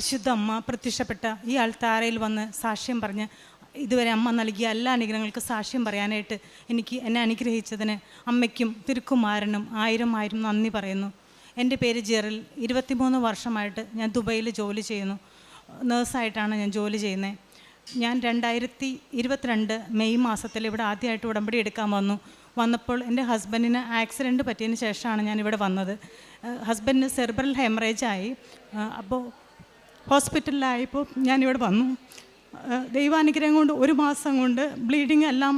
പരിശുദ്ധ അമ്മ പ്രത്യക്ഷപ്പെട്ട ഈ ആൾത്താരയിൽ വന്ന് സാക്ഷ്യം പറഞ്ഞ് ഇതുവരെ അമ്മ നൽകിയ എല്ലാ അനുഗ്രഹങ്ങൾക്കും സാക്ഷ്യം പറയാനായിട്ട് എനിക്ക് എന്നെ അനുഗ്രഹിച്ചതിന് അമ്മയ്ക്കും തിരുക്കുമാരനും ആയിരം ആയിരം നന്ദി പറയുന്നു. എന്റെ പേര് ജെറിൽ. ഇരുപത്തിമൂന്ന് വർഷമായിട്ട് ഞാൻ ദുബൈയിൽ ജോലി ചെയ്യുന്നു. നേഴ്സായിട്ടാണ് ഞാൻ ജോലി ചെയ്യുന്നത്. ഞാൻ രണ്ടായിരത്തി ഇരുപത്തിരണ്ട് മെയ് മാസത്തിൽ ഇവിടെ ആദ്യമായിട്ട് ഉടമ്പടി എടുക്കാൻ വന്നു. വന്നപ്പോൾ എന്റെ ഹസ്ബൻഡിന് ആക്സിഡന്റ് പറ്റിയതിന് ശേഷമാണ് ഞാൻ ഇവിടെ വന്നത്. ഹസ്ബൻഡിന് സെർബറൽ ഹെമറേജായി അപ്പോൾ ഹോസ്പിറ്റലിലായപ്പോൾ ഞാനിവിടെ വന്നു. ദൈവാനുഗ്രഹം കൊണ്ട് ഒരു മാസം കൊണ്ട് ബ്ലീഡിങ് എല്ലാം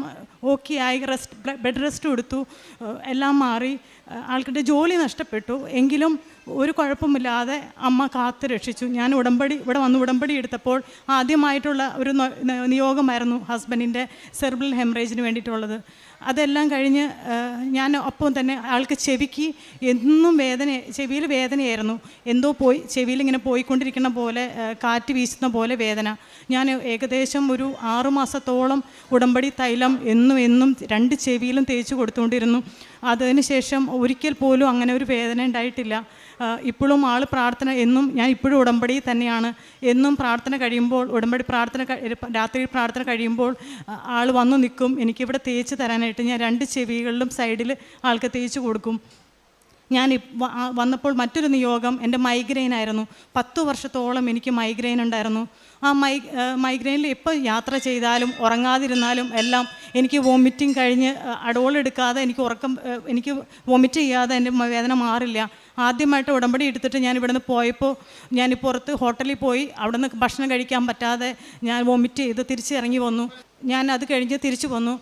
ഓക്കെ ആയി റെസ്റ്റ് ബെഡ് റെസ്റ്റ് കൊടുത്തു എല്ലാം മാറി. ആൾക്കിന്റെ ജോലി നഷ്ടപ്പെട്ടു. എങ്കിലും ഒരു കുഴപ്പമില്ലാതെ അമ്മ കാത്തു രക്ഷിച്ചു. ഞാൻ ഉടമ്പടി ഇവിടെ വന്ന് ഉടമ്പടി എടുത്തപ്പോൾ ആദ്യമായിട്ടുള്ള ഒരു നിയോഗമായിരുന്നു ഹസ്ബൻഡിന്റെ സെർബിൾ ഹെമറേജിന് വേണ്ടിയിട്ടുള്ളത്. അതെല്ലാം കഴിഞ്ഞ് ഞാൻ ഒപ്പം തന്നെ ആൾക്ക് ചെവിക്ക് എന്നും വേദന ചെവിയിൽ വേദനയായിരുന്നു. എന്തോ പോയി ചെവിയിൽ ഇങ്ങനെ പോയിക്കൊണ്ടിരിക്കുന്ന പോലെ കാറ്റ് വീശുന്ന പോലെ വേദന. ഞാൻ ഏകദേശം ഒരു ആറുമാസത്തോളം ഉടമ്പടി തൈലം എന്നും എന്നും രണ്ട് ചെവിയിലും തേച്ച് കൊടുത്തുകൊണ്ടിരുന്നു. അതിനുശേഷം ഒരിക്കൽ പോലും അങ്ങനെ ഒരു വേദന ഉണ്ടായിട്ടില്ല. ഇപ്പോഴും ആൾ പ്രാർത്ഥന എന്നും ഞാൻ ഇപ്പോഴും ഉടമ്പടി തന്നെയാണ്. എന്നും പ്രാർത്ഥന കഴിയുമ്പോൾ ഉടമ്പടി പ്രാർത്ഥന രാത്രി പ്രാർത്ഥന കഴിയുമ്പോൾ ആൾ വന്നു നിൽക്കും. എനിക്കിവിടെ തേച്ച് തരാനായിട്ട് ഞാൻ രണ്ട് ചെവികളിലും സൈഡിൽ ആൾക്ക് തേച്ച് കൊടുക്കും. ഞാൻ വന്നപ്പോൾ മറ്റൊരു നിയോഗം എന്റെ മൈഗ്രെയിൻ ആയിരുന്നു. പത്ത് വർഷത്തോളം എനിക്ക് മൈഗ്രെയിൻ ഉണ്ടായിരുന്നു. ആ മൈ മൈഗ്രെയിനിൽ എപ്പോൾ യാത്ര ചെയ്താലും ഉറങ്ങാതിരുന്നാലും എല്ലാം എനിക്ക് വോമിറ്റിംഗ് കഴിഞ്ഞ് അടവോളെടുക്കാതെ എനിക്ക് ഉറക്കം എനിക്ക് വോമിറ്റ് ചെയ്യാതെ എന്റെ വേദന മാറില്ല. ആദ്യമായിട്ട് ഉടമ്പടി എടുത്തിട്ട് ഞാൻ ഇവിടുന്ന് പോയപ്പോൾ ഞാൻ പുറത്ത് ഹോട്ടലിൽ പോയി അവിടെ നിന്ന് ഭക്ഷണം കഴിക്കാൻ പറ്റാതെ ഞാൻ വോമിറ്റ് ചെയ്ത് തിരിച്ചിറങ്ങി വന്നു. ഞാൻ അത് കഴിഞ്ഞ് തിരിച്ചു വന്നു.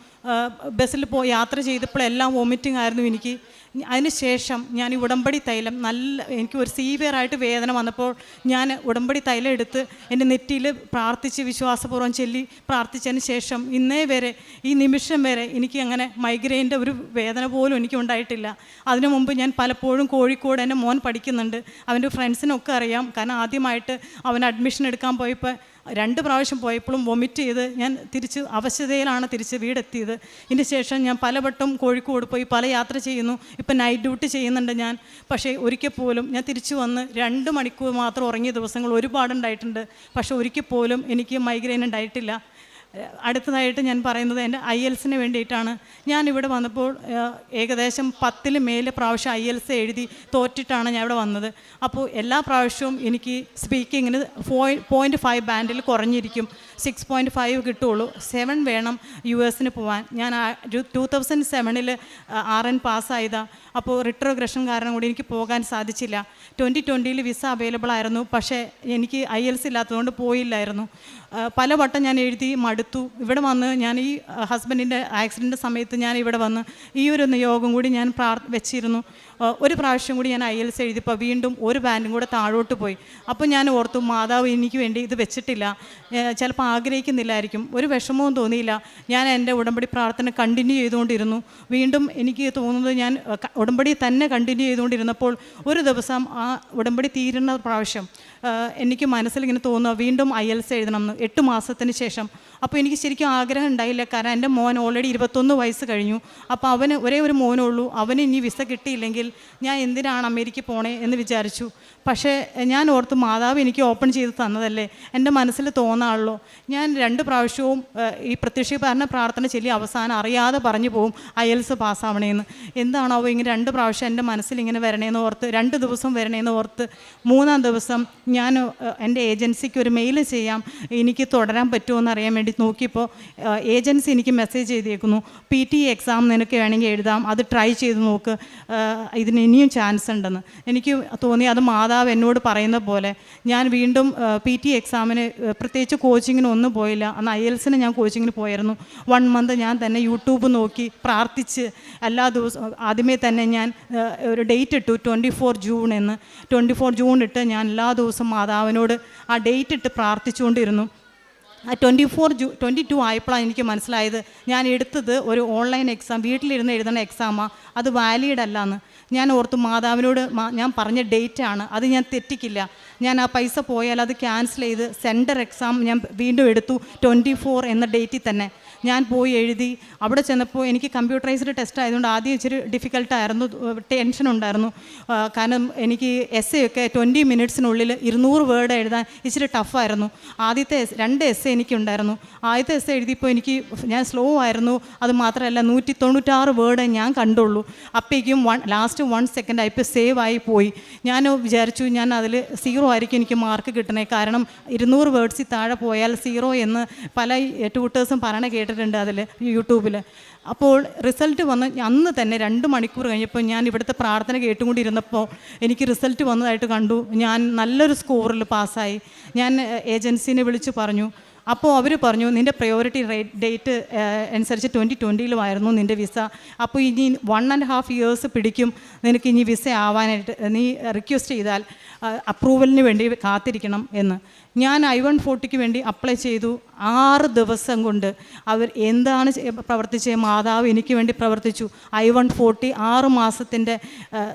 ബസ്സിൽ പോ യാത്ര ചെയ്തപ്പോഴെല്ലാം വോമിറ്റിംഗ് ആയിരുന്നു എനിക്ക്. അതിനുശേഷം ഞാൻ ഈ ഉടമ്പടി തൈലം നല്ല എനിക്ക് ഒരു സീവിയറായിട്ട് വേദന വന്നപ്പോൾ ഞാൻ ഉടമ്പടി തൈലം എടുത്ത് എന്റെ നെറ്റിയിൽ പ്രാർത്ഥിച്ച് വിശ്വാസപൂർവം ചൊല്ലി പ്രാർത്ഥിച്ചതിന് ശേഷം ഇന്നേ വരെ ഈ നിമിഷം വരെ എനിക്ക് അങ്ങനെ മൈഗ്രെയിന്റെ ഒരു വേദന പോലും എനിക്ക് ഉണ്ടായിട്ടില്ല. അതിനു മുമ്പ് ഞാൻ പലപ്പോഴും കോഴിക്കോട് എന്റെ മോൻ പഠിക്കുന്നുണ്ട്. അവന്റെ ഫ്രണ്ട്സിനൊക്കെ അറിയാം. കാരണം ആദ്യമായിട്ട് അവൻ അഡ്മിഷൻ എടുക്കാൻ പോയപ്പോൾ രണ്ട് പ്രാവശ്യം പോയപ്പോഴും വൊമിറ്റ് ചെയ്ത് ഞാൻ തിരിച്ച് അവശതയിലാണ് തിരിച്ച് വീടെത്തിയത്. ഇതിന് ശേഷം ഞാൻ പലവട്ടം കോഴിക്കോട് പോയി പല യാത്ര ചെയ്യുന്നു. ഇപ്പം നൈറ്റ് ഡ്യൂട്ടി ചെയ്യുന്നുണ്ട് ഞാൻ. പക്ഷേ ഒരിക്കൽ പോലും ഞാൻ തിരിച്ചു വന്ന് രണ്ട് മണിക്കൂർ മാത്രം ഉറങ്ങിയ ദിവസങ്ങൾ ഒരുപാടുണ്ടായിട്ടുണ്ട്. പക്ഷേ ഒരിക്കൽ പോലും എനിക്ക് മൈഗ്രെയിൻ ഉണ്ടായിട്ടില്ല. അടുത്തതായിട്ട് ഞാൻ പറയുന്നത് എന്റെ ഐ എൽസിന് വേണ്ടിയിട്ടാണ്. ഞാൻ ഇവിടെ വന്നപ്പോൾ ഏകദേശം പത്തിൽ മേലെ പ്രാവശ്യം ഐ എൽസ് എഴുതി തോറ്റിട്ടാണ് ഞാൻ ഇവിടെ വന്നത്. അപ്പോൾ എല്ലാ പ്രാവശ്യവും എനിക്ക് സ്പീക്കിങ്ങിന് ഫോയ് പോയിന്റ് ഫൈവ് ബാൻഡിൽ കുറഞ്ഞിരിക്കും. സിക്സ് പോയിന്റ് ഫൈവ് കിട്ടുള്ളൂ സെവൻ വേണം യു എസിന് പോകാൻ ഞാൻ ടു തൗസൻഡ് സെവനിൽ ആർ എൻ പാസ്സായതാ. അപ്പോൾ റിട്രോഗ്രഷൻ കാരണം കൂടി എനിക്ക് പോകാൻ സാധിച്ചില്ല. ട്വന്റി ട്വന്റിയിൽ വിസ അവൈലബിൾ ആയിരുന്നു. പക്ഷേ എനിക്ക് ഐ എൽസ് ഇല്ലാത്തതുകൊണ്ട് പോയില്ലായിരുന്നു. പലവട്ടം ഞാൻ എഴുതി മടുത്തു ഇവിടെ വന്ന് ഞാൻ ഈ ഹസ്ബൻഡിന്റെ ആക്സിഡന്റ് സമയത്ത് ഞാൻ ഇവിടെ വന്ന് ഈ ഒരു നിയോഗം കൂടി ഞാൻ പ്രാർ വെച്ചിരുന്നു. ഒരു പ്രാവശ്യം കൂടി ഞാൻ ഐ എൽസ് എഴുതിയപ്പോൾ വീണ്ടും ഒരു ബാൻഡും കൂടെ താഴോട്ട് പോയി. അപ്പോൾ ഞാൻ ഓർത്തു മാതാവ് എനിക്ക് വേണ്ടി ഇത് വെച്ചിട്ടില്ല. ചിലപ്പോൾ ആഗ്രഹിക്കുന്നില്ലായിരിക്കും. ഒരു വിഷമവും തോന്നിയില്ല. ഞാൻ എന്റെ ഉടമ്പടി പ്രാർത്ഥന കണ്ടിന്യൂ ചെയ്തുകൊണ്ടിരുന്നു. വീണ്ടും എനിക്ക് തോന്നുന്നത് ഞാൻ ഉടമ്പടി തന്നെ കണ്ടിന്യൂ ചെയ്തുകൊണ്ടിരുന്നപ്പോൾ ഒരു ദിവസം ആ ഉടമ്പടി തീരുന്ന പ്രാവശ്യം എനിക്ക് എനിക്ക് മനസ്സിലിങ്ങനെ തോന്നുക വീണ്ടും ഐ എൽസ് എഴുതണം എന്ന് എട്ട് മാസത്തിന് ശേഷം. അപ്പോൾ എനിക്ക് ശരിക്കും ആഗ്രഹം ഉണ്ടായില്ല. കാരണം എന്റെ മോൻ ഓൾറെഡി ഇരുപത്തൊന്ന് വയസ്സ് കഴിഞ്ഞു. അപ്പോൾ അവന് ഒരേ ഒരു മോനുള്ളൂ. അവന് ഇനി വിസ കിട്ടിയില്ലെങ്കിൽ ഞാൻ എന്തിനാണ് അമേരിക്ക പോണേ എന്ന് വിചാരിച്ചു. പക്ഷേ ഞാൻ ഓർത്ത് മാതാവ് എനിക്ക് ഓപ്പൺ ചെയ്ത് തന്നതല്ലേ? എന്റെ മനസ്സിൽ തോന്നാണല്ലോ. ഞാൻ രണ്ട് പ്രാവശ്യവും ഈ പ്രത്യക്ഷീകരണ പ്രാർത്ഥന ചൊല്ലി അവസാനം അറിയാതെ പറഞ്ഞു പോകും അയൽസ് പാസ്സാവണേന്ന്. എന്താണാവോ ഇങ്ങനെ രണ്ട് പ്രാവശ്യം എന്റെ മനസ്സിൽ ഇങ്ങനെ വരണേന്ന് ഓർത്ത് രണ്ട് ദിവസം വരണേന്ന് ഓർത്ത് മൂന്നാം ദിവസം ഞാൻ എന്റെ ഏജൻസിക്ക് ഒരു മെയിൽ ചെയ്യാം എനിക്ക് തുടരാൻ പറ്റുമോ എന്ന് അറിയാൻ വേണ്ടി നോക്കിയപ്പോൾ ഏജൻസി എനിക്ക് മെസ്സേജ് ചെയ്തേക്കുന്നു പി ടി എക്സാം നിനക്ക് വേണമെങ്കിൽ എഴുതാം അത് ട്രൈ ചെയ്ത് നോക്ക്. ഇതിന് ഇനിയും ചാൻസ് ഉണ്ടെന്ന്. എനിക്ക് തോന്നി അത് മാതാവ് എന്നോട് പറയുന്ന പോലെ ഞാൻ വീണ്ടും പി ടി എക്സാമിന് പ്രത്യേകിച്ച് കോച്ചിങ്ങിന് ഒന്നും പോയില്ല. അന്ന് ഐ എൽസിന് ഞാൻ കോച്ചിങ്ങിന് പോയിരുന്നു വൺ മന്ത് ഞാൻ തന്നെ യൂട്യൂബ് നോക്കി പ്രാർത്ഥിച്ച് എല്ലാ ദിവസവും ആദ്യമേ തന്നെ ഞാൻ ഒരു ഡേറ്റ് ഇട്ടു. ട്വന്റി ഫോർ ജൂൺ എന്ന്. ട്വന്റി ഫോർ ജൂൺ ഇട്ട് ഞാൻ എല്ലാ ദിവസവും മാതാവിനോട് ആ ഡേറ്റ് ഇട്ട് പ്രാർത്ഥിച്ചുകൊണ്ടിരുന്നു. Twenty four June twenty two ആയപ്പോഴാണ് എനിക്ക് മനസ്സിലായത് ഞാൻ എടുത്തത് ഒരു ഓൺലൈൻ എക്സാം വീട്ടിലിരുന്ന് എഴുതുന്ന എക്സാമാണ് അത് വാലിഡ് അല്ല എന്ന് ഞാൻ ഓർത്ത് മാതാവിനോട് ഞാൻ പറഞ്ഞ ഡേറ്റ് ആണ്. അത് ഞാൻ തെറ്റിക്കില്ല. ഞാൻ ആ പൈസ പോയാൽ അത് ക്യാൻസൽ ചെയ്ത് സെന്റർ എക്സാം ഞാൻ വീണ്ടും എടുത്തു ട്വന്റി എന്ന ഡേറ്റിൽ തന്നെ. ഞാൻ പോയി എഴുതി. അവിടെ ചെന്നപ്പോൾ എനിക്ക് കമ്പ്യൂട്ടറൈസ്ഡ് ടെസ്റ്റ് ആയതുകൊണ്ട് ആദ്യം ഇച്ചിരി ഡിഫിക്കൽട്ടായിരുന്നു ടെൻഷൻ ഉണ്ടായിരുന്നു. കാരണം എനിക്ക് എസ് ഒക്കെ ട്വന്റി മിനിറ്റ്സിനുള്ളിൽ ഇരുന്നൂറ് വേർഡ് എഴുതാൻ ഇച്ചിരി ടഫായിരുന്നു ആദ്യത്തെ എസ് രണ്ട് എസ് എനിക്കുണ്ടായിരുന്നു. ആദ്യത്തെ എസ് എഴുതിയപ്പോൾ എനിക്ക് ഞാൻ സ്ലോ ആയിരുന്നു. അത് മാത്രമല്ല നൂറ്റി തൊണ്ണൂറ്റാറ് വേർഡ് ഞാൻ കണ്ടുള്ളൂ. അപ്പോഴേക്കും വൺ ലാസ്റ്റ് വൺ സെക്കൻഡ് ആയിപ്പോൾ സേവ് ആയി പോയി. ഞാൻ വിചാരിച്ചു ഞാൻ അതിൽ സീറോ ആയിരിക്കും എനിക്ക് മാർക്ക് കിട്ടണേ കാരണം ഇരുന്നൂറ് വേർഡ്സിൽ താഴെ പോയാൽ സീറോ എന്ന് പല ട്യൂട്ടേഴ്സും പറയണ കേട്ടിട്ടുണ്ട് അതിൽ യൂട്യൂബിൽ. അപ്പോൾ റിസൾട്ട് വന്ന് അന്ന് തന്നെ രണ്ട് മണിക്കൂർ കഴിഞ്ഞപ്പോൾ ഞാൻ ഇവിടുത്തെ പ്രാർത്ഥന കേട്ടുകൊണ്ടിരുന്നപ്പോൾ എനിക്ക് റിസൾട്ട് വന്നതായിട്ട് കണ്ടു. ഞാൻ നല്ലൊരു സ്കോറിൽ പാസ്സായി. ഞാൻ ഏജൻസിനെ വിളിച്ച് പറഞ്ഞു. അപ്പോൾ അവർ പറഞ്ഞു നിന്റെ പ്രയോറിറ്റി റേറ്റ് ഡേറ്റ് അനുസരിച്ച് ട്വന്റി ട്വന്റിയിലുമായിരുന്നു നിന്റെ വിസ അപ്പോൾ ഇനി വൺ ആൻഡ് ഹാഫ് ഇയേഴ്സ് പിടിക്കും. നിനക്ക് ഇനി വിസ ആവാനായിട്ട് നീ റിക്വസ്റ്റ് ചെയ്താൽ അപ്രൂവലിന് വേണ്ടി കാത്തിരിക്കണം എന്ന്. ഞാൻ ഐ വൺ ഫോർട്ടിക്ക് വേണ്ടി അപ്ലൈ ചെയ്തു. ആറ് ദിവസം കൊണ്ട് അവർ എന്താണ് പ്രവർത്തിച്ച പ്രവർത്തിച്ചത്? മാതാവ് എനിക്ക് വേണ്ടി പ്രവർത്തിച്ചു. ഐ വൺ ഫോർട്ടി ആറ് മാസത്തിന്റെ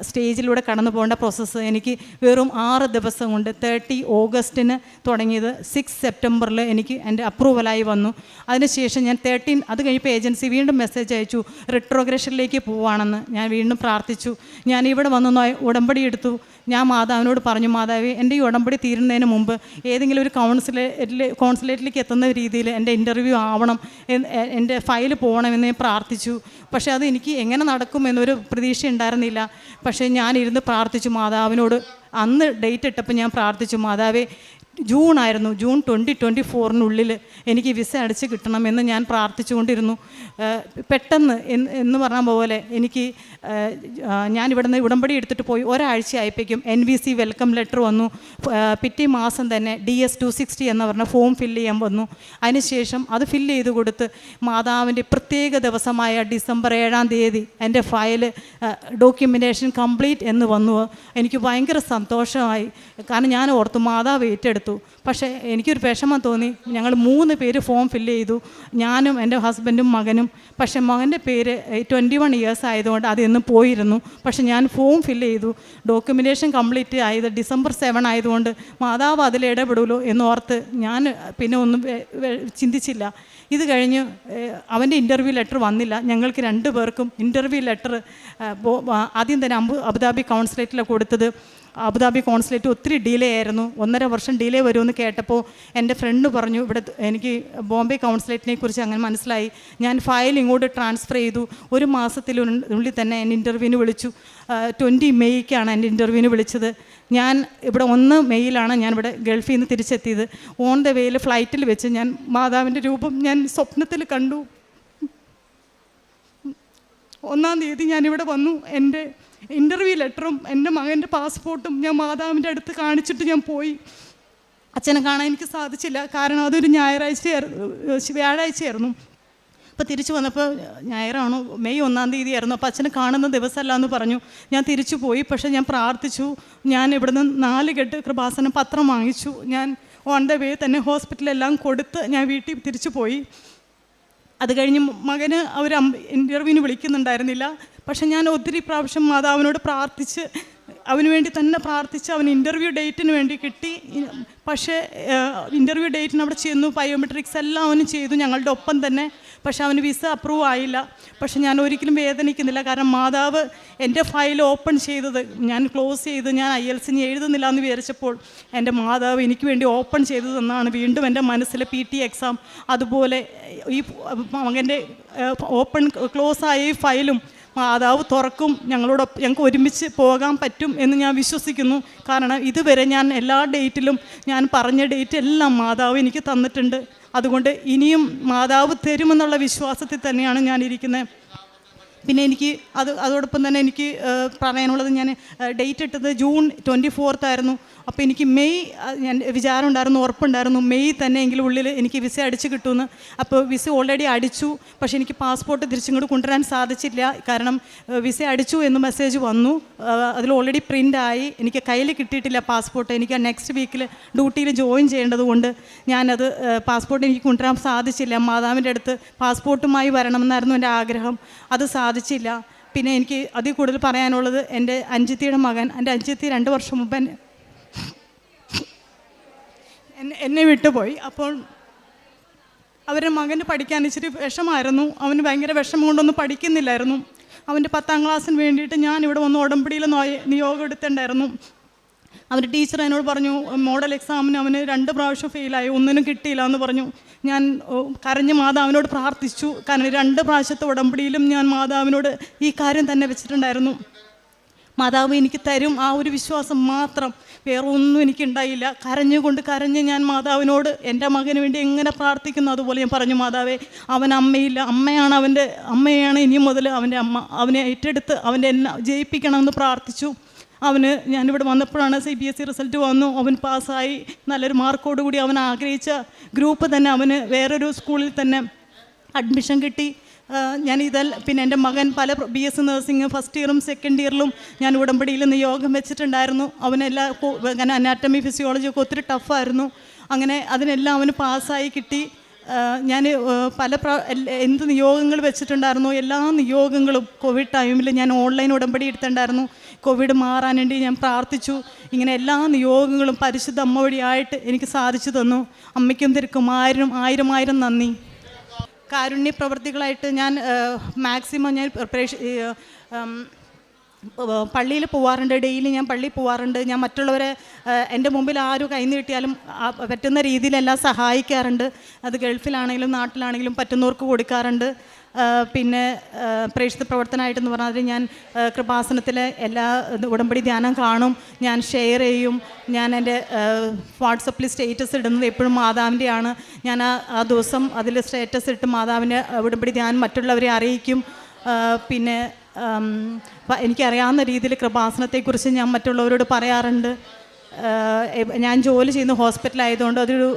സ്റ്റേജിലൂടെ കടന്നു പോകേണ്ട പ്രോസസ്സ് എനിക്ക് വെറും ആറ് ദിവസം കൊണ്ട് തേർട്ടി ഓഗസ്റ്റിന് തുടങ്ങിയത് സിക്സ് സെപ്റ്റംബറിൽ എനിക്ക് എന്റെ അപ്രൂവലായി വന്നു. അതിനുശേഷം ഞാൻ തേർട്ടീൻ അത് കഴിഞ്ഞപ്പോൾ ഏജൻസി വീണ്ടും മെസ്സേജ് അയച്ചു. റിട്രോഗ്രഷനിലേക്ക് പോവുകയാണെന്ന് ഞാൻ വീണ്ടും പ്രാർത്ഥിച്ചു. ഞാൻ ഇവിടെ വന്നു ഉടമ്പടി എടുത്തു. ഞാൻ മാതാവിനോട് പറഞ്ഞു മാതാവ് എന്റെ ഈ ഉടമ്പടി തീരുന്നതിന് മുമ്പ് ഏതെങ്കിലും ഒരു കൗൺസിലേറ്റിൽ കോൺസുലേറ്റിലേക്ക് എത്തുന്ന രീതിയിൽ എന്റെ ഇന്റർവ്യൂ ആവണം എന്റെ ഫയൽ പോകണമെന്ന് ഞാൻ പ്രാർത്ഥിച്ചു. പക്ഷേ അത് എനിക്ക് എങ്ങനെ നടക്കുമെന്നൊരു പ്രതീക്ഷ ഉണ്ടായിരുന്നില്ല. പക്ഷേ ഞാനിരുന്ന് പ്രാർത്ഥിച്ചു മാതാവിനോട് അന്ന് ഡേറ്റ് ഇട്ടപ്പോൾ ഞാൻ പ്രാർത്ഥിച്ചു മാതാവേ ജൂൺ ആയിരുന്നു. ജൂൺ ട്വന്റി ട്വന്റി ഫോറിനുള്ളിൽ എനിക്ക് വിസ അടിച്ച് കിട്ടണമെന്ന് ഞാൻ പ്രാർത്ഥിച്ചുകൊണ്ടിരുന്നു. പെട്ടെന്ന് എന്ന് പറഞ്ഞ പോലെ എനിക്ക് ഞാൻ ഇവിടെ നിന്ന് ഉടമ്പടി എടുത്തിട്ട് പോയി. ഒരാഴ്ച ആയപ്പോഴേക്കും N V C welcome letter വന്നു പിറ്റേ മാസം തന്നെ ഡി എസ് ടു സിക്സ്റ്റി എന്ന് പറഞ്ഞ ഫോം ഫില്ല് ചെയ്യാൻ വന്നു. അതിനുശേഷം അത് ഫില്ല് ചെയ്ത് കൊടുത്ത് മാതാവിന്റെ പ്രത്യേക ദിവസമായ ഡിസംബർ ഏഴാം തീയതി എന്റെ ഫയൽ ഡോക്യുമെന്റേഷൻ കംപ്ലീറ്റ് എന്ന് വന്നു. എനിക്ക് ഭയങ്കര സന്തോഷമായി. കാരണം ഞാൻ ഓർത്തു മാതാവ് ഏറ്റെടുത്തു പക്ഷേ എനിക്കൊരു വിഷമം തോന്നി. ഞങ്ങൾ മൂന്ന് പേര് ഫോം ഫില്ല് ചെയ്തു. ഞാനും എന്റെ ഹസ്ബൻഡും മകനും. പക്ഷേ മകന്റെ പേര് ട്വന്റി വൺ ഇയേഴ്സ് ആയതുകൊണ്ട് അതിന്ന് പോയിരുന്നു. പക്ഷേ ഞാൻ ഫോം ഫില്ല് ചെയ്തു. ഡോക്യുമെന്റേഷൻ കംപ്ലീറ്റ് ആയത് ഡിസംബർ സെവൻ ആയതുകൊണ്ട് മാതാവ് അതിൽ ഇടപെടുമല്ലോ എന്നോർത്ത് ഞാൻ പിന്നെ ഒന്നും ചിന്തിച്ചില്ല. ഇത് കഴിഞ്ഞ് അവന്റെ ഇന്റർവ്യൂ ലെറ്റർ വന്നില്ല. ഞങ്ങൾക്ക് രണ്ട് പേർക്കും ഇന്റർവ്യൂ ലെറ്റർ ആദ്യം തന്നെ അബു അബുദാബി കൗൺസിലേറ്റിൽ കൊടുത്തത് അബുദാബി കോൺസുലേറ്റ് ഒത്തിരി ഡിലേ ആയിരുന്നു. ഒന്നര വർഷം ഡിലേ വരുമെന്ന് കേട്ടപ്പോൾ എന്റെ ഫ്രണ്ട് പറഞ്ഞു ഇവിടെ എനിക്ക് ബോംബെ കൗൺസുലേറ്റിനെ കുറിച്ച് അങ്ങനെ മനസ്സിലായി. ഞാൻ ഫയൽ ഇങ്ങോട്ട് ട്രാൻസ്ഫർ ചെയ്തു. ഒരു മാസത്തിനുള്ളിൽ തന്നെ എന്റെ ഇന്റർവ്യൂവിന് വിളിച്ചു. ട്വന്റി മെയ്ക്കാണ് എന്റെ ഇന്റർവ്യൂവിന് വിളിച്ചത്. ഞാൻ ഇവിടെ ഒന്ന് മെയ്യിലാണ് ഞാൻ ഇവിടെ ഗൾഫിൽ നിന്ന് തിരിച്ചെത്തിയത്. ഓൺ ദ വേയിൽ ഫ്ലൈറ്റിൽ വെച്ച് ഞാൻ മാതാവിന്റെ രൂപം ഞാൻ സ്വപ്നത്തിൽ കണ്ടു. ഒന്നാം തീയതി ഞാനിവിടെ വന്നു. എന്റെ ഇന്റർവ്യൂ ലെറ്ററും എന്റെ മകന്റെ പാസ്പോർട്ടും ഞാൻ മാതാവിന്റെ അടുത്ത് കാണിച്ചിട്ട് ഞാൻ പോയി. അച്ഛനെ കാണാൻ എനിക്ക് സാധിച്ചില്ല. കാരണം അതൊരു ഞായറാഴ്ചയായിരുന്നു വ്യാഴാഴ്ചയായിരുന്നു. അപ്പോൾ തിരിച്ചു വന്നപ്പോൾ ഞായറാണോ മെയ് ഒന്നാം തീയതി ആയിരുന്നു അപ്പോൾ അച്ഛനെ കാണുന്ന ദിവസമല്ല എന്ന് പറഞ്ഞു. ഞാൻ തിരിച്ചു പോയി പക്ഷേ ഞാൻ പ്രാർത്ഥിച്ചു. ഞാൻ ഇവിടുന്ന് നാല് കെട്ട് കൃപാസനം പത്രം വാങ്ങിച്ചു. ഞാൻ ഓൺ ദ വേ തന്നെ ഹോസ്പിറ്റലെല്ലാം കൊടുത്ത് ഞാൻ വീട്ടിൽ തിരിച്ചു പോയി. അത് കഴിഞ്ഞ് മകന് അവർ ഇന്റർവ്യൂവിന് വിളിക്കുന്നുണ്ടായിരുന്നില്ല. പക്ഷേ ഞാൻ ഒത്തിരി പ്രാവശ്യം മാതാവിനോട് പ്രാർത്ഥിച്ച് അവന് വേണ്ടി തന്നെ പ്രാർത്ഥിച്ച് അവൻ ഇന്റർവ്യൂ ഡേറ്റിന് വേണ്ടി കിട്ടി. പക്ഷേ ഇന്റർവ്യൂ ഡേറ്റിന് അവിടെ ചെന്നു ബയോമെട്രിക്സ് എല്ലാം അവന് ചെയ്തു ഞങ്ങളുടെ ഒപ്പം തന്നെ. പക്ഷെ അവന് വിസ അപ്രൂവ് ആയില്ല. പക്ഷെ ഞാൻ ഒരിക്കലും വേദനിക്കുന്നില്ല. കാരണം മാതാവ് എന്റെ ഫയൽ ഓപ്പൺ ചെയ്തത് ഞാൻ ക്ലോസ് ചെയ്ത് ഞാൻ ഐ എൽ സി എഴുതുന്നില്ല എന്ന് വിചാരിച്ചപ്പോൾ എന്റെ മാതാവ് എനിക്ക് വേണ്ടി ഓപ്പൺ ചെയ്തു തന്നാണ് വീണ്ടും എന്റെ മനസ്സിലെ പി ടി എക്സാം അതുപോലെ ഈ മകന്റെ ഓപ്പൺ ക്ലോസ് ആയ ഈ ഫയലും മാതാവ് തുറക്കും ഞങ്ങളോട് ഞങ്ങൾക്ക് ഒരുമിച്ച് പോകാൻ പറ്റും എന്ന് ഞാൻ വിശ്വസിക്കുന്നു. കാരണം ഇതുവരെ ഞാൻ എല്ലാ ഡേറ്റിലും ഞാൻ പറഞ്ഞ ഡേറ്റ് എല്ലാം മാതാവ് എനിക്ക് തന്നിട്ടുണ്ട്. അതുകൊണ്ട് ഇനിയും മാതാവ് തരുമെന്നുള്ള വിശ്വാസത്തിൽ തന്നെയാണ് ഞാൻ ഇരിക്കുന്നത് പിന്നെ എനിക്ക് അത് അതോടൊപ്പം തന്നെ എനിക്ക് പറയാനുള്ളത് ഞാൻ ഡേറ്റ് ഇട്ടത് ജൂൺ ട്വന്റി ഫോർത്ത് ആയിരുന്നു അപ്പോൾ എനിക്ക് മെയ് ഞാൻ വിചാരം ഉണ്ടായിരുന്നു ഉറപ്പുണ്ടായിരുന്നു മെയ് തന്നെ എങ്കിലും ഉള്ളിൽ എനിക്ക് വിസ അടിച്ച് കിട്ടുമെന്ന്. അപ്പോൾ വിസ ഓൾറെഡി അടിച്ചു പക്ഷേ എനിക്ക് പാസ്പോർട്ട് തിരിച്ചിങ്ങോട്ട് കൊണ്ടുവരാൻ സാധിച്ചില്ല. കാരണം വിസ അടിച്ചു എന്ന് മെസ്സേജ് വന്നു. അതിൽ ഓൾറെഡി പ്രിന്റ് ആയി. എനിക്ക് കയ്യിൽ കിട്ടിയിട്ടില്ല പാസ്പോർട്ട് എനിക്ക് നെക്സ്റ്റ് വീക്കിൽ ഡ്യൂട്ടിയിൽ ജോയിൻ ചെയ്യേണ്ടതുകൊണ്ട് ഞാനത് പാസ്പോർട്ട് എനിക്ക് കൊണ്ടുവരാൻ സാധിച്ചില്ല. മാതാവിന്റെ അടുത്ത് പാസ്പോർട്ടുമായി വരണമെന്നായിരുന്നു എന്റെ ആഗ്രഹം. അത് സാധിച്ചില്ല. പിന്നെ എനിക്ക് അതിൽ കൂടുതൽ പറയാനുള്ളത് എന്റെ അഞ്ചിത്തിയുടെ മകൻ. എന്റെ അഞ്ചിത്തി രണ്ട് വർഷം മുമ്പ് എന്നെ വിട്ടുപോയി. അപ്പോൾ അവരുടെ മകന് പഠിക്കാൻ ഇച്ചിരി വിഷമായിരുന്നു. അവന് ഭയങ്കര വിഷമം കൊണ്ടൊന്നും പഠിക്കുന്നില്ലായിരുന്നു. അവന്റെ പത്താം ക്ലാസ്സിന് വേണ്ടിയിട്ട് ഞാൻ ഇവിടെ വന്ന് ഉടമ്പടിയിൽ നോയ- നിയോഗം എടുത്തിട്ടുണ്ടായിരുന്നു. അവന്റെ ടീച്ചർ എന്നോട് പറഞ്ഞു മോഡൽ എക്സാമിന് അവന് രണ്ട് പ്രാവശ്യം ഫെയിലായി ഒന്നിനും കിട്ടിയില്ല എന്ന് പറഞ്ഞു. ഞാൻ കരഞ്ഞ് മാതാവിനോട് പ്രാർത്ഥിച്ചു. കാരണം രണ്ട് പ്രാവശ്യത്തെ ഉടമ്പടിയിലും ഞാൻ മാതാവിനോട് ഈ കാര്യം തന്നെ വെച്ചിട്ടുണ്ടായിരുന്നു. മാതാവ് എനിക്ക് തരും ആ ഒരു വിശ്വാസം മാത്രം. വേറെ ഒന്നും എനിക്കുണ്ടായില്ല കരഞ്ഞുകൊണ്ട് കരഞ്ഞ് ഞാൻ മാതാവിനോട് എന്റെ മകന് വേണ്ടി എങ്ങനെ പ്രാർത്ഥിക്കുന്നു അതുപോലെ ഞാൻ പറഞ്ഞു മാതാവേ അവൻ അമ്മയില്ല. അമ്മയാണ് അവന്റെ അമ്മയാണ് ഇനി മുതൽ അവന്റെ അമ്മ അവനെ ഏറ്റെടുത്ത് അവന്റെ എന്നെ ജയിപ്പിക്കണമെന്ന് പ്രാർത്ഥിച്ചു. അവന് ഞാനിവിടെ വന്നപ്പോഴാണ് C B S C result വന്നു. അവൻ പാസ്സായി. നല്ലൊരു മാർക്കോടുകൂടി അവൻ ആഗ്രഹിച്ച ഗ്രൂപ്പ് തന്നെ അവന് വേറൊരു സ്കൂളിൽ തന്നെ അഡ്മിഷൻ കിട്ടി. ഞാൻ ഇതെല്ലാം പിന്നെ എന്റെ മകൻ പല ബി എസ് നഴ്സിംഗ് ഫസ്റ്റ് ഇയറും സെക്കൻഡ് ഇയറിലും ഞാൻ ഉടമ്പടിയിൽ നിന്ന് യോഗം വെച്ചിട്ടുണ്ടായിരുന്നു. അവനെല്ലാം അങ്ങനെ അനാറ്റമി ഫിസിയോളജി ഒക്കെ ഒത്തിരി ടഫായിരുന്നു അങ്ങനെ അതിനെല്ലാം അവന് പാസ്സായി കിട്ടി. ഞാൻ പല പ്ര എന്ത് നിയോഗങ്ങൾ വെച്ചിട്ടുണ്ടായിരുന്നു എല്ലാ നിയോഗങ്ങളും കോവിഡ് ടൈമിൽ ഞാൻ ഓൺലൈൻ ഉടമ്പടി എടുത്തിട്ടുണ്ടായിരുന്നു. കോവിഡ് മാറാൻ വേണ്ടി ഞാൻ പ്രാർത്ഥിച്ചു. ഇങ്ങനെ എല്ലാ നിയോഗങ്ങളും പരിശുദ്ധ അമ്മ വഴിയായിട്ട് എനിക്ക് സാധിച്ചു തന്നു. അമ്മയ്ക്കും തിരക്കും ആയിരം ആയിരം ആയിരം നന്ദി. കാരുണ്യ പ്രവൃത്തികളായിട്ട് ഞാൻ മാക്സിമം ഞാൻ പള്ളിയിൽ പോവാറുണ്ട്. ഡെയിലി ഞാൻ പള്ളിയിൽ പോവാറുണ്ട്. ഞാൻ മറ്റുള്ളവരെ എന്റെ മുമ്പിൽ ആരും കൈ നീട്ടിയാലും ആ പറ്റുന്ന രീതിയിലെല്ലാം സഹായിക്കാറുണ്ട്. അത് ഗൾഫിലാണെങ്കിലും നാട്ടിലാണെങ്കിലും പറ്റുന്നവർക്ക് കൊടുക്കാറുണ്ട്. പിന്നെ പ്രേക്ഷിത പ്രവർത്തനമായിട്ടെന്ന് പറഞ്ഞാൽ ഞാൻ കൃപാസനത്തിലെ എല്ലാ ഉടമ്പടി ധ്യാനം കാണും. ഞാൻ ഷെയർ ചെയ്യും. ഞാൻ എന്റെ വാട്സപ്പിൽ സ്റ്റേറ്റസ് ഇടുന്നത് എപ്പോഴും മാതാവിന്റെയാണ്. ഞാൻ ആ ആ ദിവസം അതിൽ സ്റ്റേറ്റസ് ഇട്ട് മാതാവിന്റെ ഉടമ്പടി ധ്യാനം മറ്റുള്ളവരെ അറിയിക്കും. പിന്നെ എനിക്കറിയാവുന്ന രീതിയിൽ കൃപാസനത്തെക്കുറിച്ച് ഞാൻ മറ്റുള്ളവരോട് പറയാറുണ്ട്. ഞാൻ ജോലി ചെയ്യുന്ന ഹോസ്പിറ്റൽ ഹോസ്പിറ്റലായതുകൊണ്ട് അതൊരു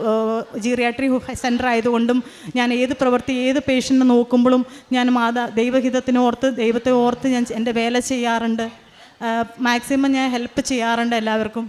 ജീറിയാട്രി സെന്റർ ആയതുകൊണ്ടും ഞാൻ ഏത് പ്രവൃത്തി ഏത് പേഷ്യന്റ് നോക്കുമ്പോഴും ഞാൻ മാതാ ദൈവഹിതത്തിനോർത്ത് ദൈവത്തെ ഓർത്ത് ഞാൻ എന്റെ വേല ചെയ്യാറുണ്ട്. മാക്സിമം ഞാൻ ഹെൽപ്പ് ചെയ്യാറുണ്ട് എല്ലാവർക്കും.